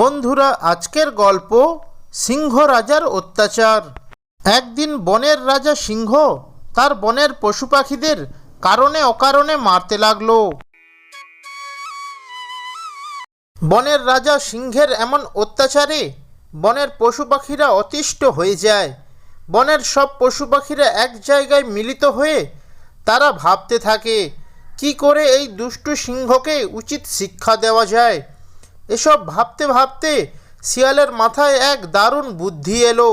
বন্ধুরা, আজকের গল্প সিংহ রাজার অত্যাচার। একদিন বনের রাজা সিংহ তার বনের পশু পাখিদের কারণে অকারণে মারতে লাগল। বনের রাজা সিংহের এমন অত্যাচারে বনের পশু পাখিরা অতিষ্ঠ হয়ে যায়। বনের সব পশু পাখিরা এক জায়গায় মিলিত হয়ে তারা ভাবতে থাকে, কি করে এই দুষ্টু সিংহকে উচিত শিক্ষা দেওয়া যায়? এসব ভাবতে ভাবতে শিয়ালের মাথায় এক দারুণ বুদ্ধি এলো।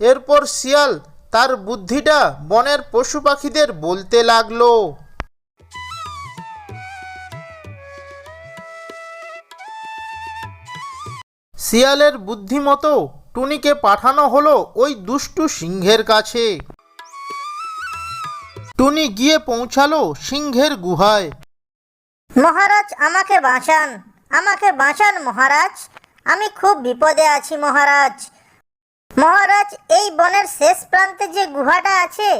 এরপর শিয়াল তার বুদ্ধিটা বনের পশু পাখিদের বলতে লাগল। শিয়ালের বুদ্ধিমতো টুনিকে পাঠানো হলো ওই দুষ্টু সিংহের কাছে। টুনি গিয়ে পৌঁছালো সিংহের গুহায়। মহারাজ, আমাকে বাঁচান। আমাকে বাঁচান মহারাজ। আমি খুব বিপদে আছি মহারাজ। মহারাজ, এই বনের শেষ প্রান্তে যে গুহাটা আছে,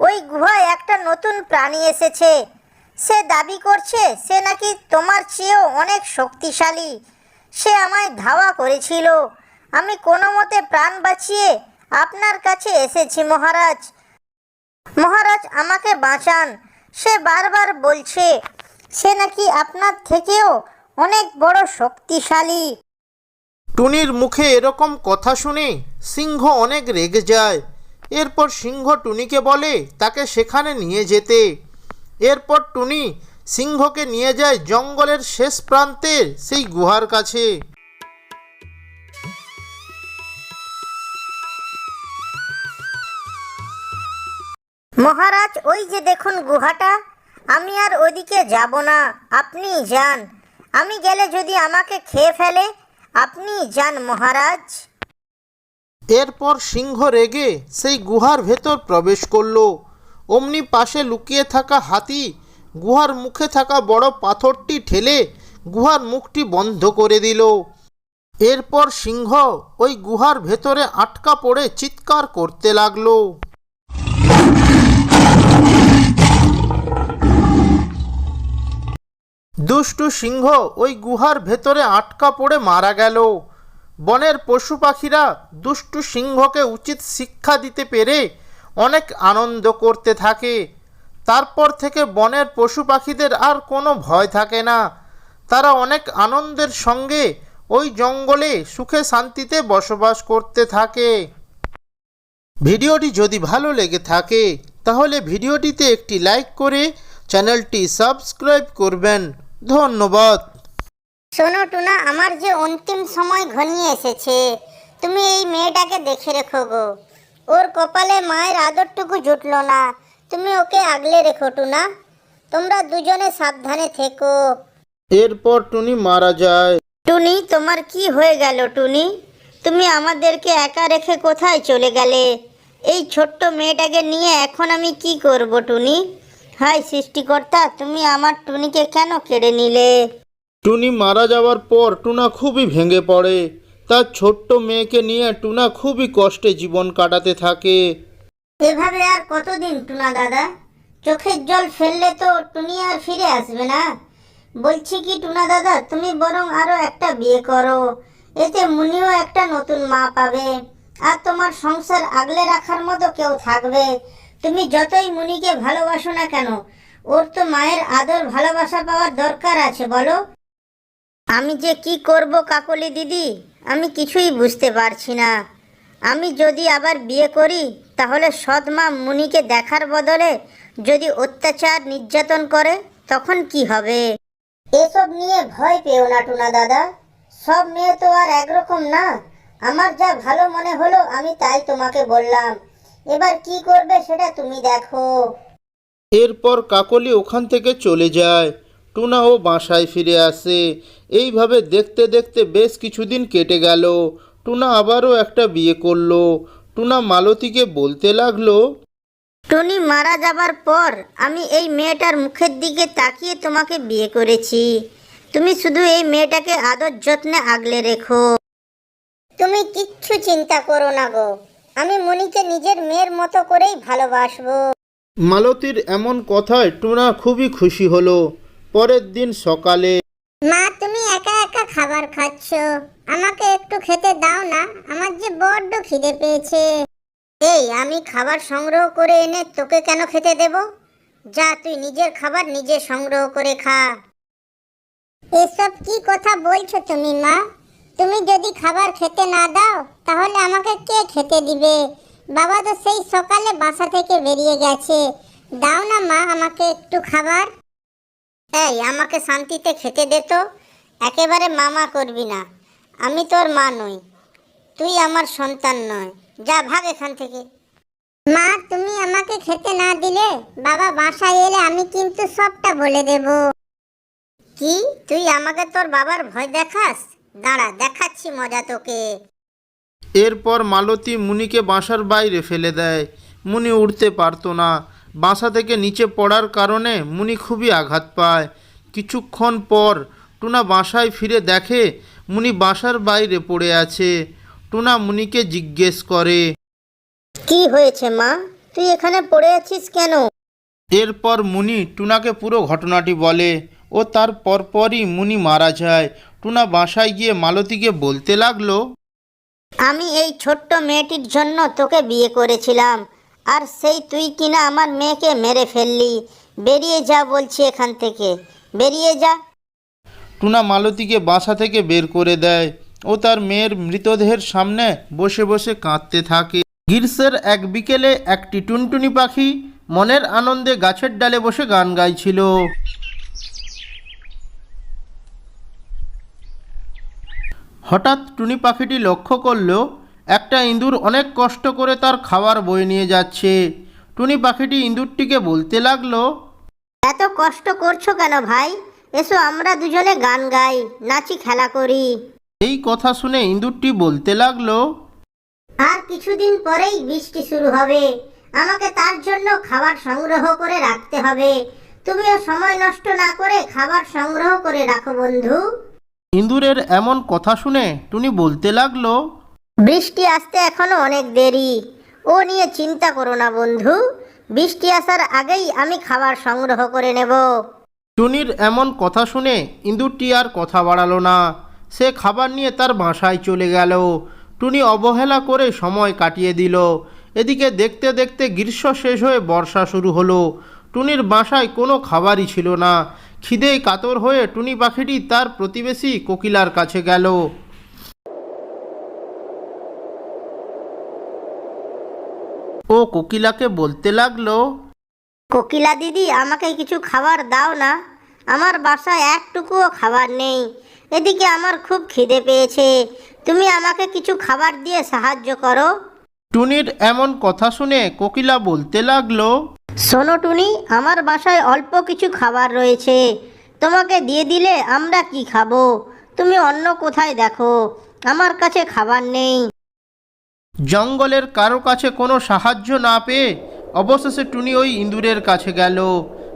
ওই গুহায় একটা নতুন প্রাণী এসেছে। সে দাবি করছে, সে নাকি তোমার চেয়েও অনেক শক্তিশালী। সে আমায় ধাওয়া করেছিল। আমি কোনো মতে প্রাণ বাঁচিয়ে আপনার কাছে এসেছি মহারাজ। মহারাজ, আমাকে বাঁচান। সে বারবার বলছে, সে নাকি আপনার থেকেও অনেক বড় শক্তিশালী। টুনির মুখে এরকম কথা শুনে সিংহ অনেক রেগে যায়। এরপর সিংহ টুনিকে বলে তাকে সেখানে নিয়ে যেতে। এরপর টুনি সিংহকে নিয়ে যায় জঙ্গলের শেষ প্রান্তের সেই গুহার কাছে। মহারাজ ওই যে দেখুন গুহাটা আমি আর ওদিকে যাব না। আপনি যান। আমি গেলে যদি আমাকে খেয়ে ফেলে, আপনি যান মহারাজ। এরপর সিংহ রেগে সেই গুহার ভেতর প্রবেশ করল। অমনি পাশে লুকিয়ে থাকা হাতি, গুহার মুখে থাকা বড় পাথরটি ঠেলে গুহার মুখটি বন্ধ করে দিল। এরপর সিংহ ওই গুহার ভেতরে আটকা পড়ে চিৎকার করতে লাগল। দুষ্টু সিংহ ওই গুহার ভেতরে আটকা পড়ে মারা গেল। বনের পশু পাখিরা দুষ্টু সিংহকে উচিত শিক্ষা দিতে পেরে অনেক আনন্দ করতে থাকে। তারপর থেকে বনের পশু পাখিদের আর কোনো ভয় থাকে না। তারা অনেক আনন্দের সঙ্গে ওই জঙ্গলে সুখে শান্তিতে বসবাস করতে থাকে। ভিডিওটি যদি ভালো লেগে থাকে, তাহলে ভিডিওটিতে একটি লাইক করে চ্যানেলটি সাবস্ক্রাইব করবেন। ধন্যবাদ। শোনো টুনা আমার যে অন্তিম সময় ঘনিয়ে এসেছে তুমি এই মেয়েটাকে দেখে রেখো গো। ওর কপালে মায়ের আদরটুকু জুটলো না। তুমি ওকে আগলে রেখো টুনা। তোমরা দুজনে সাবধানে থেকো। এরপর টুনি মারা যায়। টুনি তোমার কি হয়ে গেল টুনি? তুমি আমাদেরকে একা রেখে কোথায় চলে গেলে? এই ছোট্ট মেয়েটাকে নিয়ে এখন আমি কি করব টুনি? হাই সৃষ্টিকর্তা তুমি আমার টুনিকে কেন কেড়ে নিলে? টুনি মারা যাওয়ার পর টুনা খুবই ভেঙে পড়ে। তার ছোট্ট মেয়েকে নিয়ে টুনা খুবই কষ্টে জীবন কাটাতে থাকে। এভাবে আর কতদিন টুনা দাদা? চোখের জল ফেললে তো টুনি আর ফিরে আসবে না। বলছি কি টুনা দাদা তুমি বরং আরও একটা বিয়ে করো। এতে মুনিও একটা নতুন মা পাবে। আর তোমার সংসার আগলে রাখার মতো কেউ থাকবে। তুমি যতই মুনিকে ভালোবাসো না কেন, ওর তো মায়ের আদর ভালোবাসা পাওয়ার দরকার আছে, বলো। আমি যে কি করব কাকলি দিদি, আমি কিছুই বুঝতে পারছি না। আমি যদি আবার বিয়ে করি, তাহলে সৎ মা মুনিকে দেখার বদলে যদি অত্যাচার নির্যাতন করে, তখন কি হবে? এসব নিয়ে ভয় পেও না, টুনা দাদা। সব মেয়ে তো আর একরকম না। আমার যা ভালো মনে হলো, আমি তাই তোমাকে বললাম। এবার কি করবে সেটা তুমি দেখো। এরপর কাকলি ওখান থেকে চলে যায়। টুনা ও বাসায় ফিরে আসে। এইভাবে দেখতে দেখতে বেশ কিছুদিন কেটে গেল। টুনা আবারও একটা বিয়ে করল। টুনা মালতীকে বলতে লাগল টুনি মারা যাবার পর আমি এই মেয়েটার মুখের দিকে তাকিয়ে তোমাকে বিয়ে করেছি। তুমি শুধু এই মেয়েটাকে আদর যত্নে আগলে রেখো। তুমি কিচ্ছু চিন্তা করো না গো। আমি মনিকে নিজের মেয়ের মতো করেই ভালোবাসবো। মালতীর এমন কথায় টুনা খুবই খুশি হলো। পরের দিন সকালে মা তুমি একা একা খাবার খাচ্ছ। আমাকে একটু খেতে দাও না আমার যে বড্ড খিদে পেয়েছে। এই আমি খাবার সংগ্রহ করে এনে তোকে কেন খেতে দেব? যা তুই নিজের খাবার নিজে সংগ্রহ করে খা। এসব কি কথা বলছো তুমি মা? তুমি যদি খাবার খেতে না দাও, তাহলে আমাকে কে খেতে দিবে? বাবা তো সেই সকালে বাসা থেকে বেরিয়ে গেছে। দাও না মা আমাকে একটু খাবার। এই, আমাকে শান্তিতে খেতে দে তো। একেবারে মামা করবি না। আমি তোর মা নই। তুই আমার সন্তান নয়। যা, ভাগ এখান থেকে। মা, তুমি আমাকে খেতে না দিলে বাবা বাসায় এলে আমি কিন্তু সবটা বলে দেব। কি? তুই আমাকে তোর বাবার ভয় দেখাস? দাঁড়া দেখাচ্ছি মজা তোকে। এরপর মালতী মুনিকে বাসার বাইরে ফেলে দেয়। মুনি উঠতে পারতো না। বাসা থেকে নিচে পড়ার কারণে মুনি খুবই আঘাত পায়। কিছুক্ষণ পর টুনা বাসায় ফিরে দেখে মুনি বাসার বাইরে পড়ে আছে। টুনা মুনিকে জিজ্ঞেস করে কি হয়েছে মা? তুই এখানে পড়ে আছিস কেন? এরপর মুনি টুনাকে পুরো ঘটনাটি বলে ও তার পরপরই মুনি মারা যায়। টুনা বাসায় গিয়ে মালতীকে বলতে লাগল আমি এই ছোট্ট মেয়েটির জন্য তোকে বিয়ে করেছিলাম আর সেই তুই কিনা আমার মেয়েকে মেরে ফেললি। বেরিয়ে যা বলছি এখান থেকে। বেরিয়ে যা। টুনা মালতীকে বাসা থেকে বের করে দেয় ও তার মেয়ের মৃতদেহের সামনে বসে বসে কাঁদতে থাকে। গ্রীষ্মের এক বিকেলে একটি টুনটুনি পাখি মনের আনন্দে গাছের ডালে বসে গান গাইছিল। হঠাৎ টুনি পাখিটি লক্ষ্য করল একটা ইঁদুর অনেক কষ্ট করে তার খাবার বয়ে নিয়ে যাচ্ছে। টুনি পাখিটি ইঁদুরটিকে বলতে লাগল এত কষ্ট করছ কেন ভাই? এসো আমরা দুজনে গান গাই নাচি খেলা করি। এই কথা শুনে ইঁদুরটি বলতে লাগল আর কিছুদিন পরেই বৃষ্টি শুরু হবে। আমাকে তার জন্য খাবার সংগ্রহ করে রাখতে হবে। তুমিও সময় নষ্ট না করে খাবার সংগ্রহ করে রাখো বন্ধু। ইঁদুরের এমন কথা শুনে টুনি বলতে লাগল বৃষ্টি আসতে এখনও অনেক দেরি। ও নিয়ে চিন্তা করো না বন্ধু। বৃষ্টি আসার আগেই আমি খাবার সংগ্রহ করে নেব। টুনির এমন কথা শুনে ইঁদুরটি আর কথা বাড়ালো না। সে খাবার নিয়ে তার বাসায় চলে গেল। টুনি অবহেলা করে সময় কাটিয়ে দিল। এদিকে দেখতে দেখতে গ্রীষ্ম শেষ হয়ে বর্ষা শুরু হলো। টুনির বাসায় কোনো খাবারই ছিল না। খিদেই কাতর হয়ে টুনি পাখিটি তার প্রতিবেশী কোকিলার কাছে গেল। ও কোকিলাকে বলতে লাগল কোকিলা দিদি আমাকে কিছু খাবার দাও না। আমার বাসায় একটুকুও খাবার নেই। এদিকে আমার খুব খিদে পেয়েছে। তুমি আমাকে কিছু খাবার দিয়ে সাহায্য করো। টুনির এমন কথা শুনে কোকিলা বলতে লাগল শোনো টুনি আমার বাসায় অল্প কিছু খাবার রয়েছে। তোমাকে দিয়ে দিলে আমরা কি খাব? তুমি অন্য কোথায় দেখো। আমার কাছে খাবার নেই। জঙ্গলের কারও কাছে কোনো সাহায্য না পেয়ে অবশেষে টুনি ওই ইঁদুরের কাছে গেল।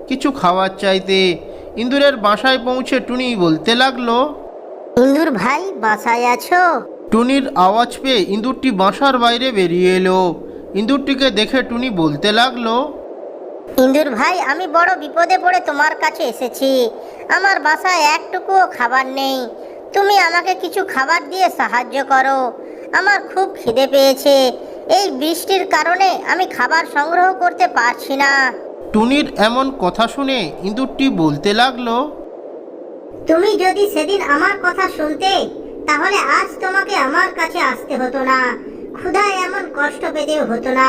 কিছু খাবার চাইতে ইঁদুরের বাসায় পৌঁছে টুনি বলতে লাগল ইন্দুর ভাই বাসায় আছো? টুনির আওয়াজ পেয়ে ইঁদুরটি বাসার বাইরে বেরিয়ে এলো। ইঁদুরটিকে দেখে টুনি বলতে লাগল ইন্দুর ভাই আমি বড় বিপদে পড়ে তোমার কাছে এসেছি। আমার বাসায় একটুকুও খাবার নেই। তুমি আমাকে কিছু খাবার দিয়ে সাহায্য করো। আমার খুব খিদে পেয়েছে। এই বৃষ্টির কারণে আমি খাবার সংগ্রহ করতে পারছি না। টুনির এমন কথা শুনে ইঁদুরটি বলতে লাগল তুমি যদি সেদিন আমার কথা শুনতে তাহলে আজ তোমাকে আমার কাছে আসতে হতো না। ক্ষুধায় এমন কষ্ট পেতেও হতো না।